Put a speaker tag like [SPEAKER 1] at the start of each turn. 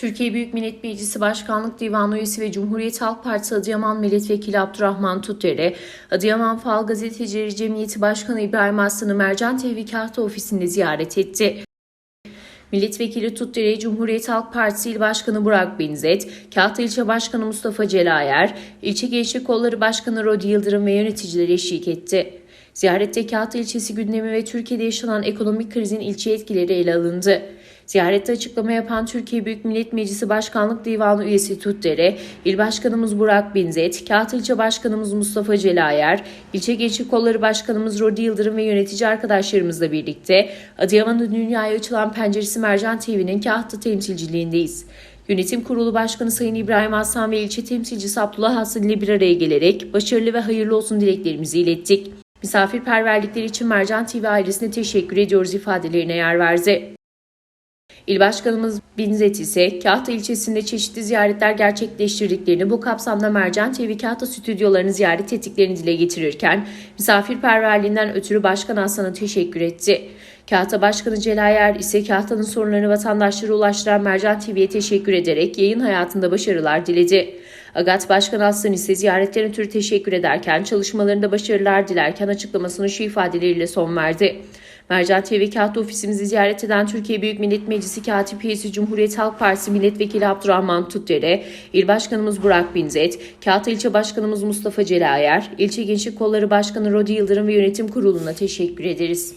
[SPEAKER 1] Türkiye Büyük Millet Meclisi Başkanlık Divanı Üyesi ve Cumhuriyet Halk Partisi Adıyaman Milletvekili Abdurrahman Tutdere, Adıyaman Fal Gazetecileri Cemiyeti Başkanı İbrahim Aslan'ı Mercan Tevfikatı Ofisi'nde ziyaret etti. Milletvekili Tutdere, Cumhuriyet Halk Partisi İl Başkanı Burak Binzet, Kahta İlçe Başkanı Mustafa Celayer, İlçe Gençlik Kolları Başkanı Rodi Yıldırım ve yöneticileri eşlik etti. Ziyarette Kahta ilçesi gündemi ve Türkiye'de yaşanan ekonomik krizin ilçe etkileri ele alındı. Ziyarette açıklama yapan Türkiye Büyük Millet Meclisi Başkanlık Divanı üyesi Tutdere, İl Başkanımız Burak Binzet, Kahta İlçe Başkanımız Mustafa Celayer, İlçe Gençlik Kolları Başkanımız Rodi Yıldırım ve yönetici arkadaşlarımızla birlikte Adıyaman'ın dünyaya açılan penceresi Mercan TV'nin Kahta temsilciliğindeyiz. Yönetim Kurulu Başkanı Sayın İbrahim Aslan ve ilçe temsilcisi Abdullah Hasan ile bir araya gelerek başarılı ve hayırlı olsun dileklerimizi ilettik. Misafirperverlikleri için Mercan TV ailesine teşekkür ediyoruz ifadelerine yer verdi. İl Başkanımız Binzet ise Kahta ilçesinde çeşitli ziyaretler gerçekleştirdiklerini, bu kapsamda Mercan TV Kahta stüdyolarını ziyaret ettiklerini dile getirirken, misafirperverliğinden ötürü Başkan Aslan'a teşekkür etti. Kahta Başkanı Celayer ise Kahta'nın sorunlarını vatandaşlara ulaştıran Mercan TV'ye teşekkür ederek yayın hayatında başarılar diledi. Agat Başkan Aslan ise ziyaretten ötürü teşekkür ederken çalışmalarında başarılar dilerken açıklamasını şu ifadeleriyle son verdi. Mercan TV Kahta ofisimizi ziyaret eden Türkiye Büyük Millet Meclisi Katip Üyesi Cumhuriyet Halk Partisi Milletvekili Abdurrahman Tutdere, İl Başkanımız Burak Binzet, Kahta İlçe Başkanımız Mustafa Celayer, İlçe Gençlik Kolları Başkanı Rodi Yıldırım ve Yönetim Kurulu'na teşekkür ederiz.